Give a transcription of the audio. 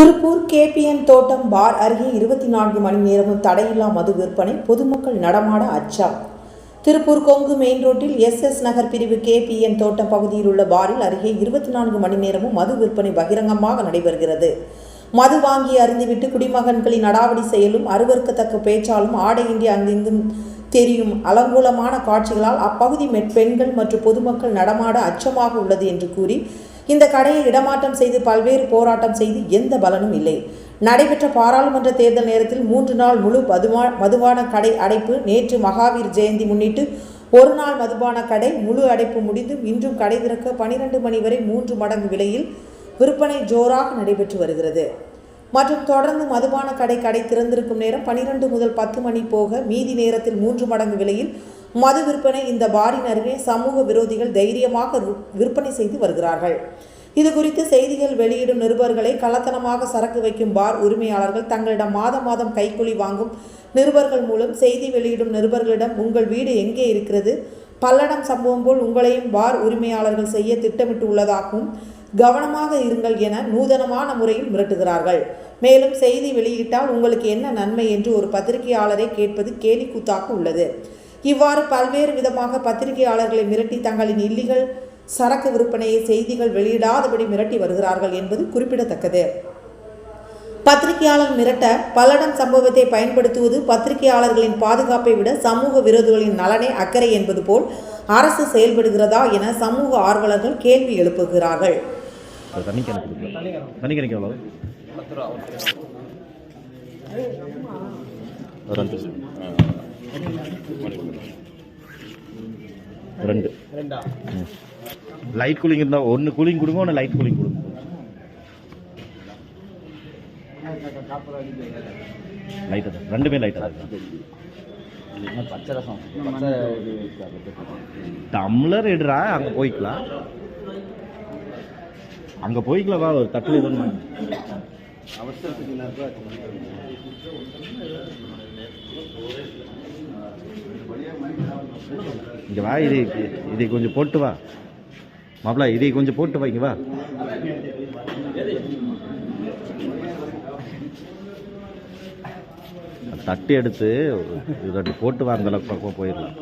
Tiruppur KPN தோட்டம் பார் அருகே இருபத்தி நான்கு மணி நேரமும் தடையில்லா மது விற்பனை பொதுமக்கள் நடமாட அச்சம். திருப்பூர் கொங்கு மெயின் ரோட்டில் எஸ் எஸ் நகர் பிரிவு கேபிஎன் தோட்டம் பகுதியில் உள்ள பாரில் அருகே இருபத்தி நான்கு மணி நேரமும் மது விற்பனை பகிரங்கமாக நடைபெறுகிறது. மது வாங்கி அருந்திவிட்டு குடிமகன்களின் அடாவடி செயலும் அருவருக்கத்தக்க பேச்சாலும் ஆடையின்றி அங்கிங்கும் தெரியும். அலங்கூலமான காட்சிகளால் அப்பகுதி பெண்கள் மற்றும் பொதுமக்கள் நடமாட அச்சமாக உள்ளது என்று கூறி இந்த கடையை இடமாற்றம் செய்து பல்வேறு போராட்டம் செய்து எந்த பலனும் இல்லை. நடைபெற்ற பாராளுமன்ற தேர்தல் நேரத்தில் மூன்று நாள் முழு மதுவா மதுபான கடை அடைப்பு நேற்று மகாவீர் ஜெயந்தி முன்னிட்டு ஒரு நாள் மதுபான கடை முழு அடைப்பு முடிந்து இன்றும் கடை திறக்க பனிரெண்டு மணி வரை மூன்று மடங்கு விலையில் விற்பனை ஜோராக நடைபெற்று வருகிறது. மற்றும் தொடர்ந்து மதுபான கடை கடை திறந்திருக்கும் நேரம் பனிரெண்டு முதல் பத்து மணி போக மீதி நேரத்தில் மூன்று மடங்கு விலையில் மது விற்பனை இந்த பாரின் அருகே சமூக விரோதிகள் தைரியமாக விற்பனை செய்து வருகிறார்கள். இது குறித்து செய்திகள் வெளியிடும் நிருபர்களை கள்ளத்தனமாக சரக்கு வைக்கும் பார் உரிமையாளர்கள் தங்களிடம் மாதம் மாதம் கைக்கூலி வாங்கும் நிருபர்கள் மூலம் செய்தி வெளியிடும் நிருபர்களிடம் உங்கள் வீடு எங்கே இருக்கிறது? பல்லடம் சம்பவம் போல் உங்களையும் பார் உரிமையாளர்கள் செய்ய திட்டமிட்டு உள்ளதாகவும் கவனமாக இருங்கள் என நூதனமான முறையில் மிரட்டுகிறார்கள். மேலும் செய்தி வெளியிட்டால் உங்களுக்கு என்ன நன்மை? என்று ஒரு பத்திரிகையாளரை கேட்பது கேலிக்கூத்தாக உள்ளது. இவ்வாறு பல்வேறு விதமாக பத்திரிகையாளர்களை மிரட்டி தங்களின் இல்லிகள் சரக்கு விற்பனையை செய்திகள் வெளியிடாதபடி மிரட்டி வருகிறார்கள் என்பது குறிப்பிடத்தக்கது. பத்திரிகையாளர் மிரட்ட பல்லடம் சம்பவத்தை பயன்படுத்துவது பத்திரிகையாளர்களின் பாதுகாப்பை விட சமூக விரோதிகளின் நலனே அக்கறை என்பது போல் அரசு செயல்படுகிறதா என சமூக ஆர்வலர்கள் கேள்வி எழுப்புகிறார்கள். ஒரு ரெண்டு. லைட் கூலிங் இருந்தால் ஒன்று கூலிங் கொடுங்க ஒன்று லைட் கூலிங் கொடுங்க. லைட்டு தான். ரெண்டுமே லைட்டாக தான் பச்சை ரசம். பச்சை இது டம்ளர் எடுறா அங்கே போய்க்கலாம். அங்கே போய்க்கலாம் வா ஒரு தட்டில் எதுவும் அவசரத்துக்கு இங்கே வா இதை இதை கொஞ்சம் போட்டு வா. மாப்பிளா இதை கொஞ்சம் போட்டு வைங்க வா. தட்டு எடுத்து ரெண்டு போட்டு வா அந்த பக்கம் போயிடலாம்.